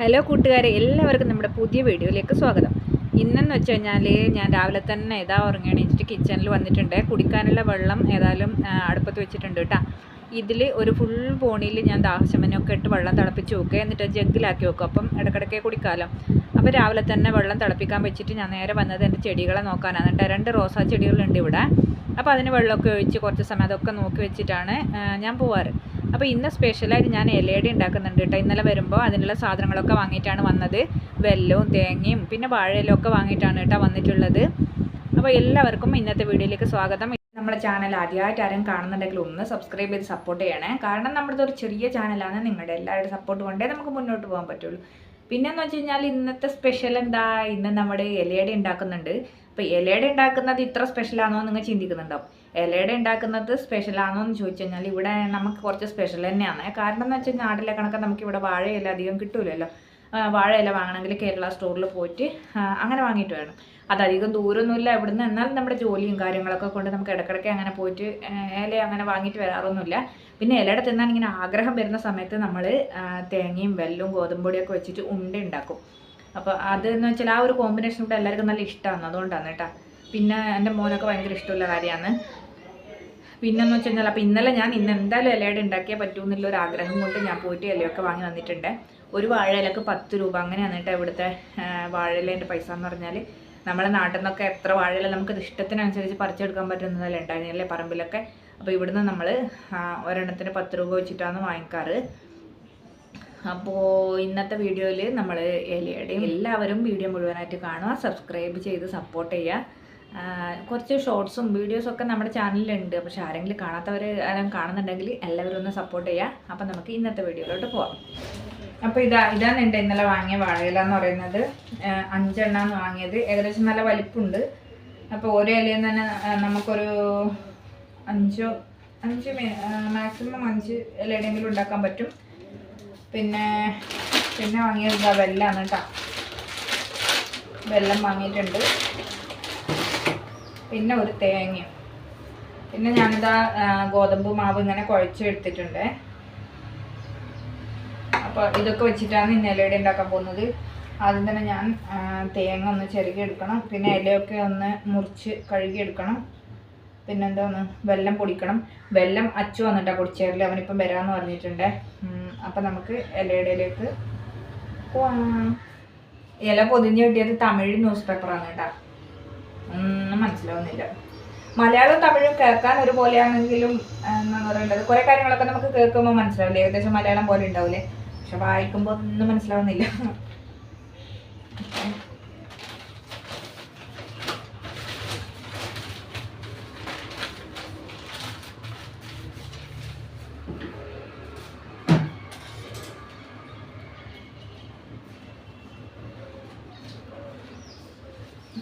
Hello കൂട്ടുകാരെ എല്ലാവർക്കും നമ്മുടെ പുതിയ വീഡിയോയിലേക്ക് സ്വാഗതം. ഇന്നെന്ന് വെച്ച് കഴിഞ്ഞാൽ ഞാൻ രാവിലെ തന്നെ ഇതാ ഉറങ്ങി എണീച്ചിട്ട് കിച്ചണിൽ വന്നിട്ടുണ്ട്. കുടിക്കാനുള്ള വെള്ളം ഏതായാലും അടുപ്പത്ത് വെച്ചിട്ടുണ്ട് കേട്ടോ ഇതിൽ ഒരു ഫുൾ പോണിയിൽ ഞാൻ ദാഹശമനമൊക്കെ ഇട്ട് വെള്ളം തിളപ്പിച്ച് വെക്കുക. എന്നിട്ട് ജഗ്ഗിലാക്കി വെക്കും. അപ്പം ഇടയ്ക്കിടയ്ക്ക് കുടിക്കാമല്ലോ അപ്പോൾ രാവിലെ തന്നെ വെള്ളം തിളപ്പിക്കാൻ വെച്ചിട്ട് ഞാൻ നേരെ വന്നത് എന്റെ ചെടികളെ നോക്കാനാണ് കേട്ടോ രണ്ട് റോസാ ചെടികളുണ്ട് ഇവിടെ. അപ്പോൾ അതിന് വെള്ളമൊക്കെ ഒഴിച്ച് കുറച്ച് സമയം അതൊക്കെ നോക്കി വെച്ചിട്ടാണ് ഞാൻ പോവാറ്. അപ്പോൾ ഇന്ന് സ്പെഷ്യലായിട്ട് ഞാൻ ഇലയുടെ ഉണ്ടാക്കുന്നുണ്ട് കേട്ടോ. ഇന്നലെ വരുമ്പോൾ അതിനുള്ള സാധനങ്ങളൊക്കെ വാങ്ങിയിട്ടാണ് വന്നത്. വെല്ലവും തേങ്ങയും പിന്നെ വാഴയിലും ഒക്കെ വാങ്ങിയിട്ടാണ് കേട്ടോ വന്നിട്ടുള്ളത്. അപ്പോൾ എല്ലാവർക്കും ഇന്നത്തെ വീഡിയോയിലേക്ക് സ്വാഗതം. നമ്മുടെ ചാനൽ ആദ്യമായിട്ട് ആരും കാണുന്നുണ്ടെങ്കിൽ ഒന്ന് സബ്സ്ക്രൈബ് ചെയ്ത് സപ്പോർട്ട് ചെയ്യണേ. കാരണം നമ്മുടെ ഒരു ചെറിയ ചാനലാണ് നിങ്ങളുടെ എല്ലാവരുടെ സപ്പോർട്ട് കൊണ്ടേ നമുക്ക് മുന്നോട്ട് പോകാൻ പറ്റുള്ളൂ. പിന്നെന്ന് വെച്ച് കഴിഞ്ഞാൽ ഇന്നത്തെ സ്പെഷ്യൽ എന്താ? ഇന്ന് നമ്മുടെ ഇലയുടെ ഉണ്ടാക്കുന്നുണ്ട്. അപ്പോൾ ഇലയുടെ ഉണ്ടാക്കുന്നത് ഇത്ര സ്പെഷ്യലാണോ നിങ്ങൾ ചിന്തിക്കുന്നുണ്ടാവും ഇലയട ഉണ്ടാക്കുന്നത് സ്പെഷ്യലാണോ എന്ന് ചോദിച്ചു കഴിഞ്ഞാൽ ഇവിടെ നമുക്ക് കുറച്ച് സ്പെഷ്യൽ തന്നെയാണ്. കാരണം എന്ന് വെച്ചാൽ നാട്ടിലെ കണക്ക് നമുക്ക് ഇവിടെ വാഴയില അധികം കിട്ടൂലല്ലോ. വാഴയില വാങ്ങണമെങ്കിൽ കേരള സ്റ്റോറിൽ പോയിട്ട് അങ്ങനെ വാങ്ങിയിട്ട് വേണം. അതധികം ദൂരമൊന്നുമില്ല ഇവിടുന്ന് എന്നാലും നമ്മുടെ ജോലിയും കാര്യങ്ങളൊക്കെ കൊണ്ട് നമുക്ക് ഇടയ്ക്കിടയ്ക്ക് അങ്ങനെ പോയിട്ട് ഇല അങ്ങനെ വാങ്ങിയിട്ട് വരാറൊന്നുമില്ല. പിന്നെ ഇലയുടെ തിന്നാൻ ഇങ്ങനെ ആഗ്രഹം വരുന്ന സമയത്ത് നമ്മൾ തേങ്ങയും വെല്ലും ഗോതമ്പൊടിയൊക്കെ വെച്ചിട്ട് ഉണ്ട ഉണ്ടാക്കും. അപ്പോൾ അതെന്ന് വെച്ചാൽ ആ ഒരു കോമ്പിനേഷൻ ഇവിടെ എല്ലാവർക്കും നല്ല ഇഷ്ടമാണ് അതുകൊണ്ടാണ് കേട്ടോ. പിന്നെ എന്റെ മോനൊക്കെ ഭയങ്കര ഇഷ്ടമുള്ള കാര്യമാണ്. പിന്നെന്ന് വെച്ച് കഴിഞ്ഞാൽ അപ്പോൾ ഇന്നലെ ഞാൻ ഇന്ന് എന്തായാലും ഇലയുടെ ഉണ്ടാക്കിയാൽ പറ്റുമെന്നുള്ള ഒരു ആഗ്രഹം കൊണ്ട് ഞാൻ പോയിട്ട് ഇലയൊക്കെ വാങ്ങി വന്നിട്ടുണ്ട്. ഒരു വാഴയിലക്ക് പത്ത് രൂപ. അങ്ങനെയാണ് കേട്ടോ ഇവിടുത്തെ വാഴയിലേന്റെ പൈസ എന്ന് പറഞ്ഞാൽ നമ്മളെ നാട്ടിൽ നിന്നൊക്കെ എത്ര വാഴയില നമുക്ക് ഇഷ്ടത്തിനനുസരിച്ച് പറിച്ചെടുക്കാൻ പറ്റുന്നതല്ലേ ഉണ്ടായിരുന്നില്ലേ പറമ്പിലൊക്കെ? അപ്പോൾ ഇവിടുന്ന് നമ്മൾ ഒരെണ്ണത്തിന് പത്ത് രൂപ വെച്ചിട്ടാണ് വാങ്ങിക്കാറ്. അപ്പോൾ ഇന്നത്തെ വീഡിയോയിൽ നമ്മൾ ഇലയുടെയും എല്ലാവരും വീഡിയോ മുഴുവനായിട്ട് കാണുക സബ്സ്ക്രൈബ് ചെയ്ത് സപ്പോർട്ട് ചെയ്യുക. കുറച്ച് ഷോർട്സും വീഡിയോസും ഒക്കെ നമ്മുടെ ചാനലിലുണ്ട്. പക്ഷെ ആരെങ്കിലും കാണാത്തവർ ആരും കാണുന്നുണ്ടെങ്കിൽ എല്ലാവരും ഒന്ന് സപ്പോർട്ട് ചെയ്യുക അപ്പം നമുക്ക് ഇന്നത്തെ വീഡിയോയിലോട്ട് പോവാം. അപ്പോൾ ഇതാ ഇതാണ് എന്റെ ഇന്നലെ വാങ്ങിയ വാഴയില എന്ന് പറയുന്നത്. അഞ്ചെണ്ണാന്ന് വാങ്ങിയത്. ഏകദേശം നല്ല വലിപ്പമുണ്ട് അപ്പോൾ ഓരോ ഇലയിൽ തന്നെ നമുക്കൊരു അഞ്ചോ അഞ്ച് മാക്സിമം അഞ്ച് ഇലയുടെയെങ്കിലും ഉണ്ടാക്കാൻ പറ്റും. പിന്നെ പിന്നെ വാങ്ങിയത് ഇതാ വെല്ലാണ് കേട്ടോ. വെല്ലം വാങ്ങിയിട്ടുണ്ട്. പിന്നെ ഒരു തേങ്ങയും. പിന്നെ ഞാനിതാ ഗോതമ്പ് മാവ് ഇങ്ങനെ കുഴച്ചെടുത്തിട്ടുണ്ട്. അപ്പോൾ ഇതൊക്കെ വെച്ചിട്ടാണ് ഇന്ന് ഇലയുടെ ഉണ്ടാക്കാൻ പോകുന്നത്. ആദ്യം തന്നെ ഞാൻ തേങ്ങ ഒന്ന് ചെറുകി എടുക്കണം പിന്നെ ഇലയൊക്കെ ഒന്ന് മുറിച്ച് കഴുകി എടുക്കണം പിന്നെന്താന്ന് വെല്ലം പൊടിക്കണം. വെല്ലം അച്ചു വന്നിട്ടാ പൊടിച്ചേരൽ അവനിപ്പം വരാമെന്ന് പറഞ്ഞിട്ടുണ്ട്. അപ്പം നമുക്ക് ഇലയുടെയിലേക്ക് പോവാം. ഇല പൊതിഞ്ഞ് കിട്ടിയത് തമിഴ് ന്യൂസ് പേപ്പറാണ് കേട്ടോ. ഒന്നും മനസ്സിലാവുന്നില്ല. മലയാളം തമിഴും കേൾക്കാൻ ഒരുപോലെയാണെങ്കിലും എന്താ പറയേണ്ടത്? കുറേ കാര്യങ്ങളൊക്കെ നമുക്ക് കേൾക്കുമ്പോൾ മനസ്സിലാവില്ലേ? ഏകദേശം മലയാളം പോലെ ഉണ്ടാവില്ലേ? പക്ഷെ വായിക്കുമ്പോൾ ഒന്നും മനസ്സിലാവുന്നില്ല.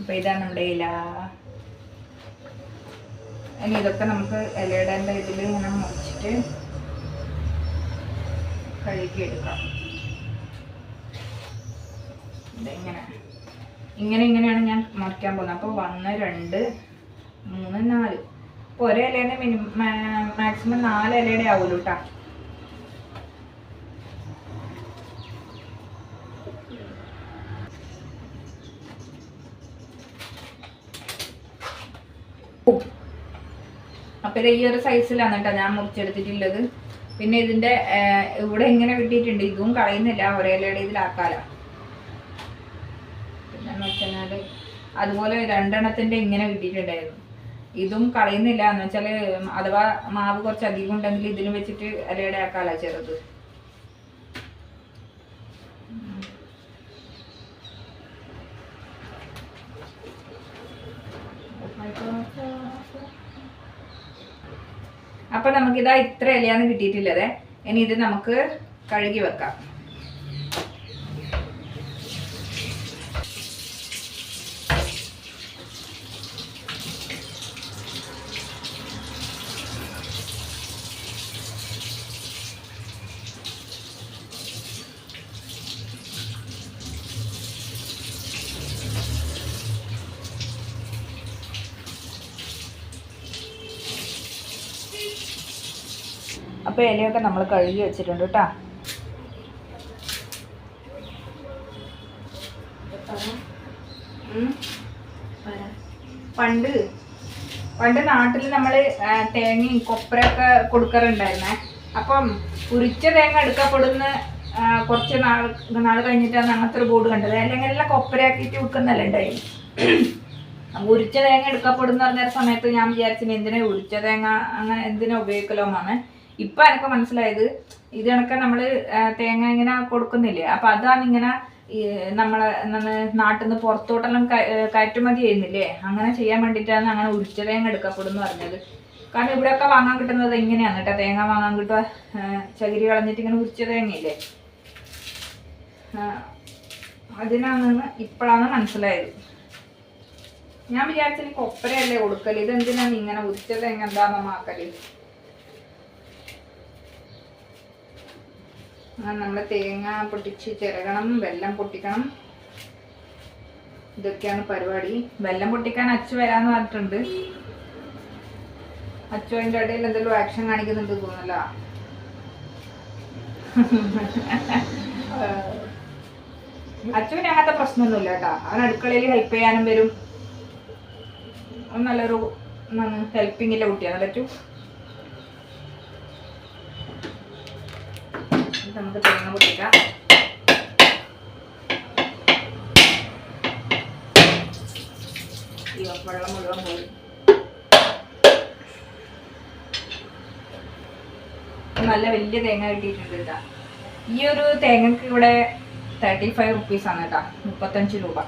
അപ്പൊ ഇതാണ് നമ്മുടെ ഇല. ഇനി ഇതൊക്കെ നമുക്ക് ഇലയിടേണ്ട ഇതിൽ ഇങ്ങനെ മുറിച്ചിട്ട് കഴുകി എടുക്കാം ഇങ്ങനെ. ഇങ്ങനെ ഇങ്ങനെയാണ് ഞാൻ മുറിക്കാൻ പോകുന്നത്. അപ്പോൾ ഒന്ന് രണ്ട് മൂന്ന് നാല്. ഇപ്പോൾ ഒരേ ഇലയുടെ മിനിമം മാക്സിമം നാല് ഇലയുടെ ആവുമല്ലോ കേട്ടോ അപ്പൊ ഈ ഒരു സൈസിലാണ് കേട്ടോ ഞാൻ മുറിച്ചെടുത്തിട്ടുള്ളത്. പിന്നെ ഇതിന്റെ ആ, ഇവിടെ ഇങ്ങനെ കിട്ടിയിട്ടുണ്ട് ഇതും കളയുന്നില്ല. ഒരേ ഇലയുടെ ഇതിലാക്കാലോ പിന്നെന്ന് വെച്ചാൽ അതുപോലെ രണ്ടെണ്ണത്തിന്റെ ഇങ്ങനെ കിട്ടിയിട്ടുണ്ടായിരുന്നു ഇതും കളയുന്നില്ല. എന്ന് വെച്ചാൽ അഥവാ മാവ് കുറച്ച് അധികം ഉണ്ടെങ്കിൽ ഇതിലും വെച്ചിട്ട് ഇലയുടെ ആക്കാലോ ചെറുത്. അപ്പൊ നമുക്കിതാ ഇത്ര ഇലയാണ് കിട്ടിയിട്ടുള്ളത്. ഇനി ഇത് നമുക്ക് കഴുകി വെക്കാം. അപ്പോൾ ഇലയൊക്കെ നമ്മൾ കഴുകി വെച്ചിട്ടുണ്ട് കേട്ടോ. പണ്ട് പണ്ട് നാട്ടിൽ നമ്മൾ തേങ്ങയും കൊപ്രയൊക്കെ കൊടുക്കാറുണ്ടായിരുന്നേ. അപ്പം ഉരിച്ച തേങ്ങ എടുക്കപ്പെടുന്ന കുറച്ച് നാൾ നാൾ കഴിഞ്ഞിട്ടാണ് അങ്ങനത്തെ ഒരു ബോർഡ് കണ്ടത്. അല്ലെങ്കിൽ എല്ലാം കൊപ്പരയാക്കിയിട്ട് വിൽക്കുന്നല്ലേ ഉണ്ടായി അപ്പം ഉരിച്ച തേങ്ങ എടുക്കപ്പെടുന്ന പറഞ്ഞ സമയത്ത് ഞാൻ വിചാരിച്ചിന് എന്തിനാ ഉരിച്ച തേങ്ങ അങ്ങനെ എന്തിനാ ഉപയോഗിക്കലോ മാമ ഇപ്പൊ എനിക്ക് മനസ്സിലായത് ഇത് കണക്കെ നമ്മൾ തേങ്ങ ഇങ്ങനെ കൊടുക്കുന്നില്ലേ? അപ്പൊ അതാണ് ഇങ്ങനെ നമ്മളെ നാട്ടിൽ നിന്ന് പുറത്തോട്ടെല്ലാം കയറ്റുമതി ചെയ്യുന്നില്ലേ? അങ്ങനെ ചെയ്യാൻ വേണ്ടിയിട്ടാണ് അങ്ങനെ ഉരിച്ച തേങ്ങ എടുക്കപ്പെടുന്നു പറഞ്ഞത്. കാരണം ഇവിടെയൊക്കെ വാങ്ങാൻ കിട്ടുന്നത് ഇങ്ങനെയാണ് കേട്ടോ. തേങ്ങ വാങ്ങാൻ കിട്ടുക ചകിരി കളഞ്ഞിട്ട് ഇങ്ങനെ ഉരിച്ച തേങ്ങയില്ലേ അതിനാണെന്ന് ഇപ്പോഴാണ് മനസ്സിലായത്. ഞാൻ വിചാരിച്ചു കൊപ്പരയല്ലേ കൊടുക്കൽ. ഇതെന്തിനാണ് ഇങ്ങനെ ഉരിച്ച തേങ്ങ എന്താണെന്ന് നമ്മൾ തേങ്ങ പൊട്ടിച്ച് ചിരകണം വെല്ലം പൊട്ടിക്കണം. ഇതൊക്കെയാണ് പരിപാടി. വെല്ലം പൊട്ടിക്കാൻ അച്ചു വരാന്ന് പറഞ്ഞിട്ടുണ്ട്. അച്ചു അതിന്റെ ഇടയിൽ എന്തെങ്കിലും ആക്ഷൻ കാണിക്കുന്നുണ്ട് തോന്നല്ല അച്ചുവിന് അങ്ങനത്തെ പ്രശ്നമൊന്നുമില്ല കേട്ടോ. അവൻ അടുക്കളയിൽ ഹെൽപ്പ് ചെയ്യാനും വരും. നല്ലൊരു ഹെൽപ്പിങ്ങിലെ കുട്ടിയാണ്. അല്ലു ഇത് നമുക്ക് തേങ്ങ പൊട്ടിക്കാം. വെള്ളം മുഴുവൻ പോയി. നല്ല വലിയ തേങ്ങ കിട്ടിയിട്ടുണ്ട് കേട്ടോ. ഈ ഒരു തേങ്ങക്ക് ഇവിടെ തേർട്ടി ഫൈവ് റുപ്പീസ് ആണ് കേട്ടോ. മുപ്പത്തഞ്ച് രൂപ.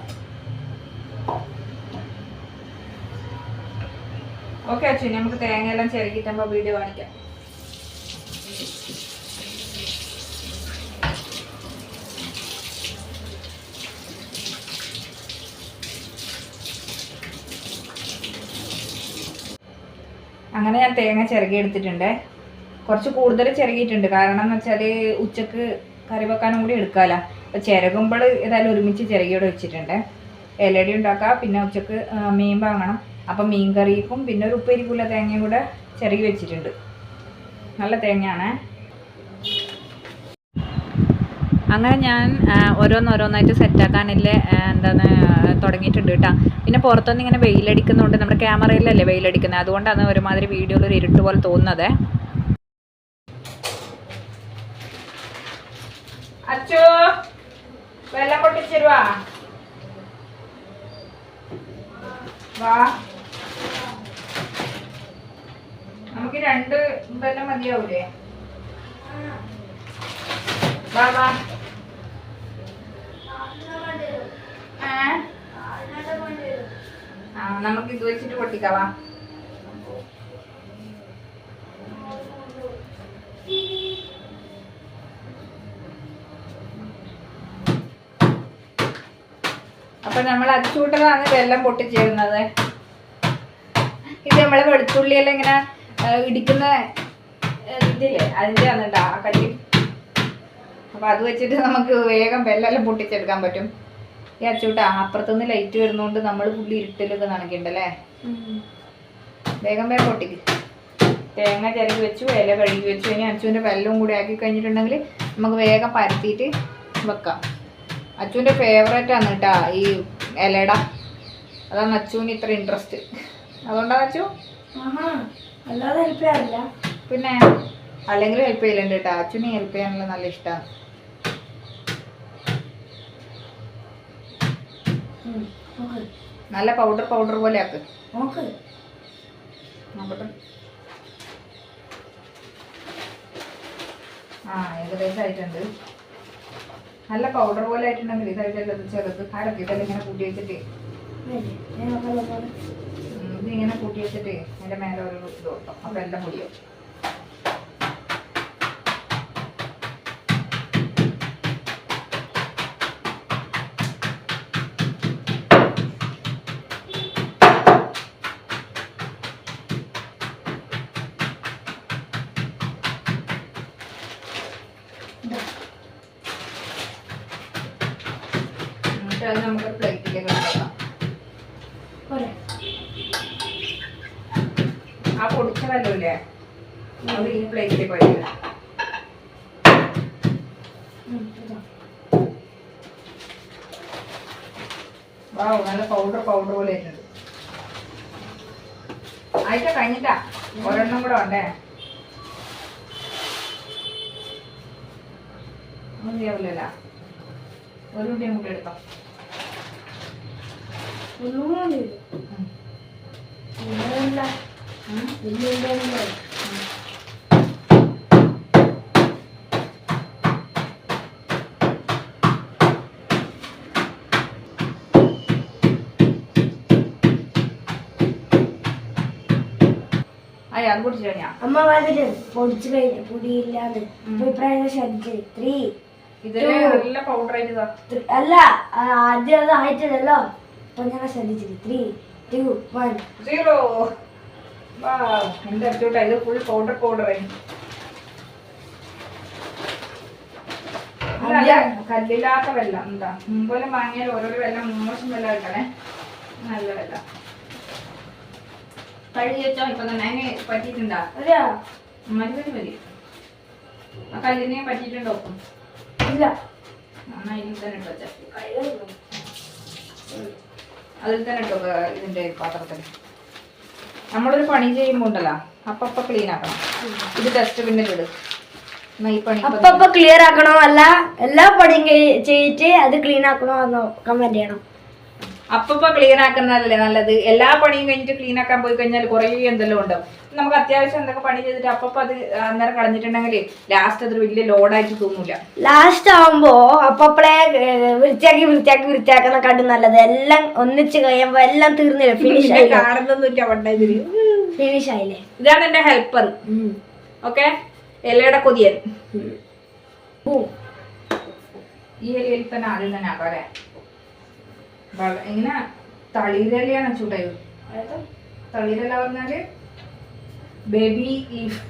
ഓക്കെ അച്ഛൻ നമുക്ക് തേങ്ങയെല്ലാം ചിരകിട്ടുമ്പോൾ വീഡിയോ കാണിക്കാം. അങ്ങനെ ഞാൻ തേങ്ങ ചിരകി എടുത്തിട്ടുണ്ട്. കുറച്ച് കൂടുതൽ ചിരകിയിട്ടുണ്ട്. കാരണം എന്ന് വെച്ചാൽ ഉച്ചയ്ക്ക് കറി വെക്കാനും കൂടി എടുക്കാമല്ലോ അപ്പോൾ ചിരകുമ്പോൾ ഏതായാലും ഒരുമിച്ച് ചിരകിയോടെ വെച്ചിട്ടുണ്ട്. ഇലടി ഉണ്ടാക്കാം. പിന്നെ ഉച്ചയ്ക്ക് മീൻ വാങ്ങണം. അപ്പം മീൻ കറിക്കും പിന്നെ ഒരു ഉപ്പേരിക്കുള്ള തേങ്ങയും കൂടെ ചിരകി വെച്ചിട്ടുണ്ട്. നല്ല തേങ്ങയാണേ. അങ്ങനെ ഞാൻ ഓരോന്നോരോന്നായിട്ട് സെറ്റാക്കാനല്ലേ എന്താണ് തുടങ്ങിയിട്ടുണ്ട് കേട്ടോ. പിന്നെ പുറത്തുനിന്ന് ഇങ്ങനെ വെയിലടിക്കുന്നതുകൊണ്ട് നമ്മുടെ ക്യാമറയിലല്ലേ വെയിലടിക്കുന്നത്. അതുകൊണ്ടാണ് ഒരുമാതിരി വീഡിയോയിൽ ഒരു ഇരുട്ട് പോലെ തോന്നുന്നത്. അച്ചോ വാ. നമുക്ക് രണ്ട് വെള്ളം മതിയാവൂലേ? വാ വാ. നമുക്ക് ഇത് വെച്ചിട്ട് പൊട്ടിക്കാവാ. അപ്പൊ നമ്മൾ അച്ചൂട്ടലാണ് വെള്ളം പൊട്ടിച്ചേരുന്നത്. ഇത് നമ്മളെ വെളുത്തുള്ളിയെല്ലാം ഇങ്ങനെ ഇടിക്കുന്ന ഇതില്ലേ? അതിന്റെ ആണ് കേട്ടോ ആ കല്ല്. അപ്പൊ അത് വെച്ചിട്ട് നമുക്ക് വേഗം വെല്ലെല്ലാം പൊട്ടിച്ചെടുക്കാൻ പറ്റും. ഈ അച്ചൂട്ടാ അപ്പുറത്തുനിന്ന് ലൈറ്റ് വരുന്നോണ്ട് നമ്മൾ പുള്ളി ഇരുട്ടിലൊക്കെ നനക്കണ്ടല്ലേ വേഗം വേഗം പൊട്ടിക്ക്. തേങ്ങ ചിരകി വെച്ചു ഇല കഴുകി വെച്ചു. ഇനി അച്ചുവിന്റെ വെല്ലവും കൂടി ആക്കി കഴിഞ്ഞിട്ടുണ്ടെങ്കിൽ നമുക്ക് വേഗം പരത്തിയിട്ട് വെക്കാം. അച്ചുവിന്റെ ഫേവറേറ്റ് ആണ് കേട്ടാ ഈ ഇലയുടെ അതാണ് അച്ചുവിന് ഇത്ര ഇൻട്രസ്റ്റ് അതുകൊണ്ടാണ് അച്ചു? അല്ലാതെ ഹെൽപ്പ് ചെയ്യാറില്ല. പിന്നെ? അല്ലെങ്കിൽ ഹെൽപ്പ് ചെയ്യലുണ്ട് കേട്ടോ അച്ഛനെ ഹെൽപ്പ് ചെയ്യാനുള്ള നല്ല ഇഷ്ടമാണ് നല്ല പൗഡർ പൗഡർ പോലെ ആക്ക്. നോക്ക്. നോക്കട്ടെ. ആ ഏകദേശം ആയിട്ടുണ്ട്. നല്ല പൗഡർ പോലെ ആയിട്ടുണ്ടെങ്കിൽ ഇതായിട്ടല്ല ഇത് ചെറുത്. അടക്കി ഇതെല്ലാം ഇങ്ങനെ കൂട്ടി വെച്ചിട്ട്. ഇതിങ്ങനെ കൂട്ടി വെച്ചിട്ട്. അതിന്റെ മേലെ ഒരു ഇത് കൊടുക്കാം അപ്പൊ എല്ലാം പൊടിയോ അത് നമുക്ക് പ്ലേറ്റിലേക്ക് കൊടുക്കാം പോരെ? ആ പൊടിച്ചതല്ലേ അത് ഈ പ്ലേറ്റിലേക്ക് വയ്ക്കുക. വാവ് നല്ല പൗഡർ പൗഡർ പോലെ ആയിട്ടുണ്ട്. ആഴ്ച കഴിഞ്ഞിട്ടാ. ഒരെണ്ണം കൂടെ ഉണ്ടേ മതിയാവില്ലല്ല ഒരു ഉണ്ടിയും കൂടി എടുക്കാം ഒന്നുകൂടി ഉം. ഇല്ല ഉം. ഇല്ല അയ്യ അത് കുടിച്ചില്ല ഞാൻ അമ്മ വന്നിട്ട് പൊടിച്ചു കഴിഞ്ഞു പൊടിയില്ലാതെ. ഇപ്രാവശ്യം ശ്രദ്ധിച്ച് ത്രീ. അല്ല ആദ്യം അത് ആയിട്ടില്ലല്ലോ. അപ്പൊ ഞാൻ ശ്രദ്ധിച്ചിട്ട് ത്രീ ടു വൺ സീറോ എന്റെ അച്ചോട്ടാ ഇത് ഫുൾ പൗഡർ പൗഡർ കല്ലില്ലാത്ത വെള്ളം. എന്താ മുമ്പോലും വാങ്ങിയാൽ ഓരോരോ വെള്ളം മോശം വെള്ളം കിട്ടണേ നല്ല വെള്ളം. കഴുകി വെച്ചോ ഇപ്പൊ തന്നെ. പറ്റിയിട്ടുണ്ടാ? മതി മതി മതി. ആ കല്ലിനെ പറ്റിയിട്ടുണ്ടോ? ഇല്ല. നന്നായി തന്നെ കഴിയുന്നു. അതിൽ തന്നെ ഇട്ടു ഇതിന്റെ ഇതിന്റെ പാത്രത്തിൽ. നമ്മളൊരു പണി ചെയ്യുമ്പോ ഉണ്ടല്ലോ അപ്പപ്പ ക്ലീൻ ആക്കണം. ഇത് ഡസ്റ്റ്ബിന്നിൽ ഇട്. അപ്പൊ അപ്പൊ ക്ലിയർ ആക്കണോ അല്ല എല്ലാ പണിയും ചെയ്തിട്ട് അത് ക്ലീൻ ആക്കണോ എന്ന് കമന്റ് ചെയ്യണം. അപ്പപ്പ ക്ലീൻ ആക്കുന്നതല്ലേ നല്ലത്? എല്ലാ പണിയും കഴിഞ്ഞിട്ട് ക്ലീൻ ആക്കാൻ പോയി കഴിഞ്ഞാൽ കുറേ എന്തെല്ലാം ഉണ്ടാവും. നമുക്ക് അത്യാവശ്യം എന്തൊക്കെ പണി ചെയ്തിട്ട് അപ്പൊ അത് അന്നേരം കളഞ്ഞിട്ടുണ്ടെങ്കിൽ ലാസ്റ്റ് അതൊരു വലിയ ലോഡായിട്ട് തോന്നൂല. ലാസ്റ്റ് ആവുമ്പോ അപ്പപ്പളെ വൃത്തിയാക്കി വൃത്തിയാക്കി വൃത്തിയാക്കുന്ന കണ്ടു നല്ലത്. എല്ലാം ഒന്നിച്ച് കഴിയുമ്പോ എല്ലാം തീർന്നില്ല? ഫിനിഷ് കാണുന്നൊന്നുമില്ല പണ്ടതിൽ ഫിനിഷ് ആയില്ലേ? ഇതാണ് എന്റെ ഹെൽപ്പർ. ഓക്കെ എല്ലയുടെ കൊതിയൻ. ഈ തന്നെ ആദ്യം തന്നെ ആക്കാം അല്ലേ? എങ്ങനെ? തളിരലയാണ് ചൂടായത്. തളിരല പറഞ്ഞാൽ ബേബി ലീഫ്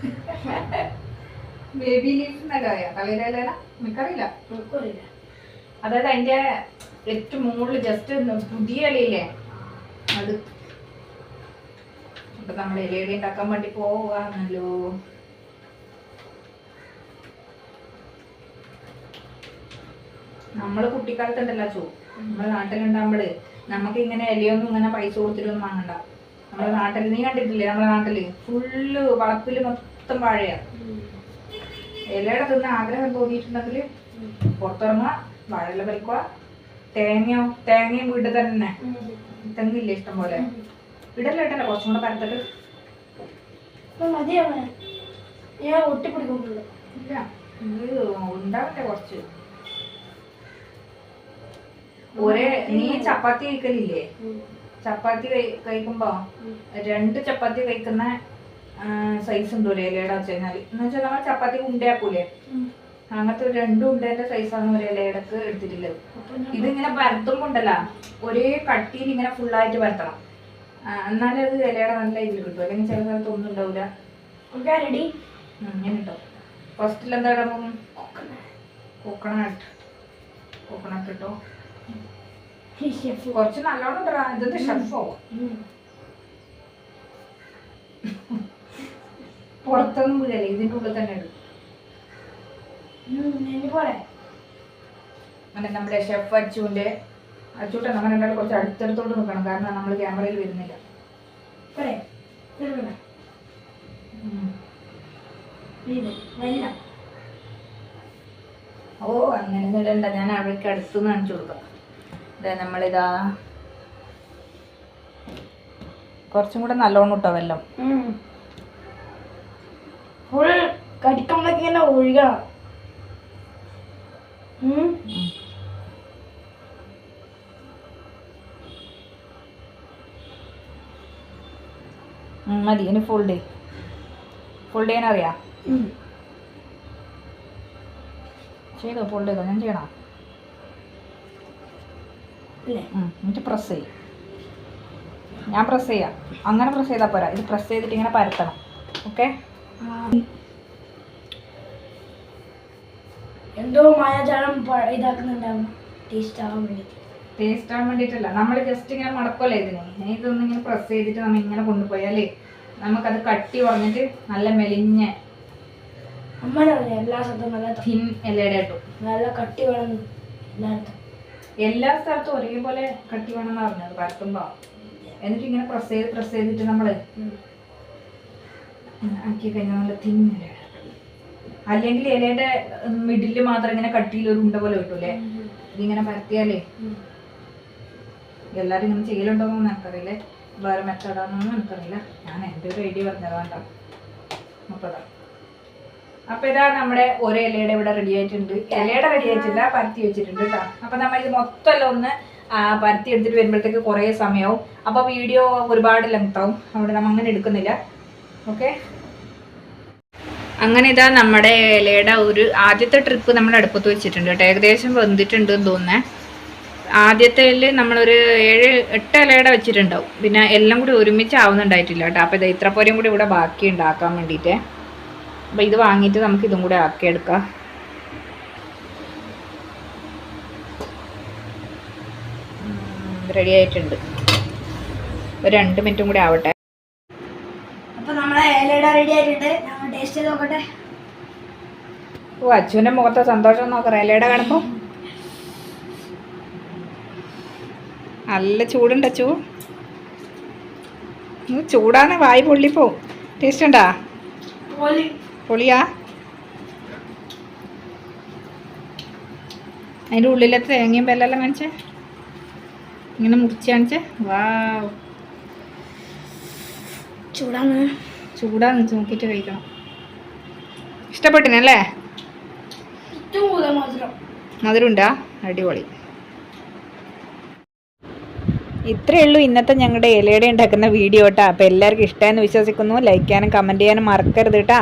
ബേബി ലീഫ് എന്നല്ലേ പറയാ. അതായത് അതിന്റെ ഏറ്റവും മുകളിൽ ജസ്റ്റ് പുതിയ ഇലയില്ലേ? അത്. അപ്പൊ നമ്മൾ ഇലയുടെ ഉണ്ടാക്കാൻ വേണ്ടി പോവാണല്ലോ. നമ്മൾ കുട്ടിക്കാലത്തുണ്ടല്ലോ ചോ നമ്മുടെ നാട്ടിലുണ്ടാകുമ്പോഴ് നമുക്ക് ഇങ്ങനെ ഇലയൊന്നും ഇങ്ങനെ പൈസ കൊടുത്തിട്ടൊന്നും വാങ്ങണ്ട. നമ്മുടെ നാട്ടിൽ നീ കണ്ടിട്ടില്ലേ? നമ്മുടെ നാട്ടിൽ ഫുള്ള് വളപ്പിൽ മൊത്തം വാഴയാ. ഇലയുടെ തിന്ന് ആഗ്രഹം തോന്നിയിട്ടുണ്ടെങ്കിൽ പുറത്തിറങ്ങുക വാഴയില പറിക്കുക തേങ്ങയോ തേങ്ങയും വീട്ടിൽ തന്നെ. തെങ്ങില്ലേ ഇഷ്ടം പോലെ? ഇടല്ല ഇട്ടല്ല കുറച്ചും കൂടെ പരത്തിട്ട്. ഞാൻ ഇല്ല. ഇത് ഉണ്ടാവട്ടെ കുറച്ച്? ഒരേ നീ ചപ്പാത്തി കഴിക്കലില്ലേ? ചപ്പാത്തി കഴി- കഴിക്കുമ്പോ രണ്ട് ചപ്പാത്തി കഴിക്കുന്ന സൈസ് ഉണ്ടോ ഇലയുടെ വെച്ച് കഴിഞ്ഞാൽ? എന്ന് വെച്ചാൽ നമ്മൾ ചപ്പാത്തി ഉണ്ടയാക്കൂലേ? അങ്ങനത്തെ ഒരു രണ്ട് ഉണ്ടേന്റെ സൈസാണ് ഒരു ഇലയിടക്ക് എടുത്തിട്ടുള്ളത്. ഇതിങ്ങനെ പരത്തുമ്പോ ഉണ്ടല്ലോ ഒരേ കട്ടിയിൽ ഇങ്ങനെ ഫുള്ളായിട്ട് പരത്തണം. എന്നാലേ അത് ഇലയുടെ നല്ല ഇതിൽ കിട്ടും. അല്ലെങ്കിൽ ചില സ്ഥലത്ത് ഒന്നും ഉണ്ടാവില്ല റെഡി ഉം, ഫസ്റ്റിൽ എന്താ കോക്കനട്ട് കോക്കനട്ട് ഇട്ടോ? ഷെഫ് കുറച്ച് നല്ലോണം ഇടറാ ഇതെന്ത് ഷെഫോ പുറത്തൊന്നും വീഴല്ലേ ഇതിന്റെ ഉള്ളിൽ തന്നെ ഇടും. അങ്ങനെ നമ്മുടെ ഷെഫ് അച്ചുവിന്റെ അച്ചൂട്ടൻ നമ്മൾ രണ്ടാൾ കുറച്ച് അടുത്തടുത്തോട്ട് നിൽക്കണം. കാരണം നമ്മൾ ക്യാമറയിൽ വരുന്നില്ല. ഇത് ഓ അങ്ങനെ ഇടണ്ട. ഞാൻ അവൾക്ക് അടുത്തുനിന്ന് കാണിച്ചു കൊടുക്കാം. ഇതാ നമ്മളിതാ കുറച്ചും കൂടെ നല്ലോണം കിട്ടോ വെള്ളം ഫുൾ കടിക്കുമ്പോഴേക്ക് ഇങ്ങനെ ഒഴുകണം. മതി ഇനി ഫോൾഡ് ഡേ അറിയാം. ഉം. ചെയ്തോ ഫോൾഡ് ഡേതോ ഞാൻ ചെയ്യണോ? എന്നിട്ട് പ്രസ് ചെയ്യും. ഞാൻ പ്രസ് ചെയ്യാം. അങ്ങനെ പ്രസ് ചെയ്താൽ പോരാ. ഇത് പ്രസ് ചെയ്തിട്ട് ഇങ്ങനെ പരത്തണം. ഓക്കെ എന്തോ മായാജാലം ഇതാക്കുന്നുണ്ടാവും. ടേസ്റ്റ് ആവാൻ വേണ്ടി. ടേസ്റ്റ് ആവാൻ വേണ്ടിയിട്ടല്ല. നമ്മൾ ജസ്റ്റ് ഇങ്ങനെ മടക്കല്ലേ ഇതിന്? ഇതൊന്നും ഇങ്ങനെ പ്രസ് ചെയ്തിട്ട് നമ്മൾ ഇങ്ങനെ കൊണ്ടുപോയാലേ നമുക്കത് കട്ടി കുറഞ്ഞിട്ട് നല്ല മെലിഞ്ഞ പറയാം എല്ലാ സ്ഥലത്തും നല്ല തിൻ എല്ലാം നല്ല കട്ടി വേണം എല്ലായിടത്തും. എല്ലാ സ്ഥലത്തും ഒരേപോലെ കട്ടി വേണമെന്ന് പറഞ്ഞത് പരത്തുമ്പോ. എന്നിട്ട് ഇങ്ങനെ പ്രസ് ചെയ്ത് പ്രസ് ചെയ്തിട്ട് നമ്മൾ ആക്കി കഴിഞ്ഞാൽ നല്ല അല്ലെങ്കിൽ ഇലയുടെ മിഡിൽ മാത്രം ഇങ്ങനെ കട്ടിയിൽ ഒരു ഉണ്ട പോലെ കിട്ടൂലേ? ഇതിങ്ങനെ പരത്തിയാലേ. എല്ലാരും ഇങ്ങനെ ചെയ്യലുണ്ടോന്നൊന്നും എനിക്കറിയില്ലേ. വേറെ മെത്തേഡാണെന്നൊന്നും എനിക്കറിയില്ല. ഞാൻ എന്റെ ഒരു ഐഡിയ പറഞ്ഞതാണ്ടാ അപ്പതാ. അപ്പൊ ഇതാ നമ്മുടെ ഒരു ഇലയുടെ ഇവിടെ റെഡി ആയിട്ടുണ്ട്. ഇലയുടെ റെഡി ആയിട്ടില്ല പരത്തി വെച്ചിട്ടുണ്ട് കേട്ടോ അപ്പൊ നമ്മൾ ഇത് മൊത്തം ഒന്ന് പരത്തി എടുത്തിട്ട് വരുമ്പോഴത്തേക്ക് കുറേ സമയമാവും അപ്പൊ വീഡിയോ ഒരുപാട് ലെങ്ത് ആവും. അവിടെ നമ്മൾ അങ്ങനെ എടുക്കുന്നില്ല. ഓക്കെ അങ്ങനെ ഇതാ നമ്മുടെ ഇലയുടെ ഒരു ആദ്യത്തെ ട്രിപ്പ് നമ്മൾ അടുപ്പത്ത് വെച്ചിട്ടുണ്ട് കേട്ടോ ഏകദേശം വെന്തിട്ടുണ്ട് എന്ന് ആദ്യത്തെ നമ്മളൊരു ഏഴ് എട്ട് ഇലയുടെ വെച്ചിട്ടുണ്ടാവും. പിന്നെ എല്ലാം കൂടി ഒരുമിച്ച് ആവുന്നുണ്ടായിട്ടില്ല കേട്ടോ അപ്പോൾ ഇത് ഇത്ര പോരെയും കൂടി ഇവിടെ ബാക്കി ഉണ്ടാക്കാൻ വേണ്ടിയിട്ട്. അപ്പോൾ ഇത് വാങ്ങിയിട്ട് നമുക്ക് ഇതും കൂടെ ആക്കിയെടുക്കാം റെഡി ആയിട്ടുണ്ട്. ഒരു രണ്ട് മിനിറ്റും കൂടി ആവട്ടെ. അപ്പോൾ നമ്മളെ ഇലയുടെ റെഡി ആയിട്ടുണ്ട്. ടേസ്റ്റ് ചെയ്ത് നോക്കട്ടെ. ഓ അച്ഛന്റെ മുഖത്തെ സന്തോഷം നോക്കാം ഇലയുടെ കാണുമ്പോൾ നല്ല ചൂടുണ്ട് അച്ചു. ചൂടാണ് വായി പൊള്ളിപ്പോവും ടേസ്റ്റ് ഉണ്ടാ? പൊളിയാ. അതിന്റെ ഉള്ളിലെ തേങ്ങയും വെല്ലെല്ലാം കാണിച്ചേ? ഇങ്ങനെ മുറിച്ച് കാണിച്ചേ? വാ ചൂടാന്ന്. ചൂടാന്ന് നോക്കിയിട്ട് കഴിക്കണം. ഇഷ്ടപ്പെട്ടിനല്ലേ? മധുരമുണ്ടാ? അടിപൊളി. ഇത്രയേ ഉള്ളൂ ഇന്നത്തെ ഞങ്ങളുടെ ഇലയുടെ ഉണ്ടാക്കുന്ന വീഡിയോ കേട്ടോ. അപ്പോൾ എല്ലാവർക്കും ഇഷ്ടമെന്ന് വിശ്വസിക്കുന്നു. ലൈക്ക് ചെയ്യാനും കമന്റ് ചെയ്യാനും മറക്കരുത് കേട്ടാ.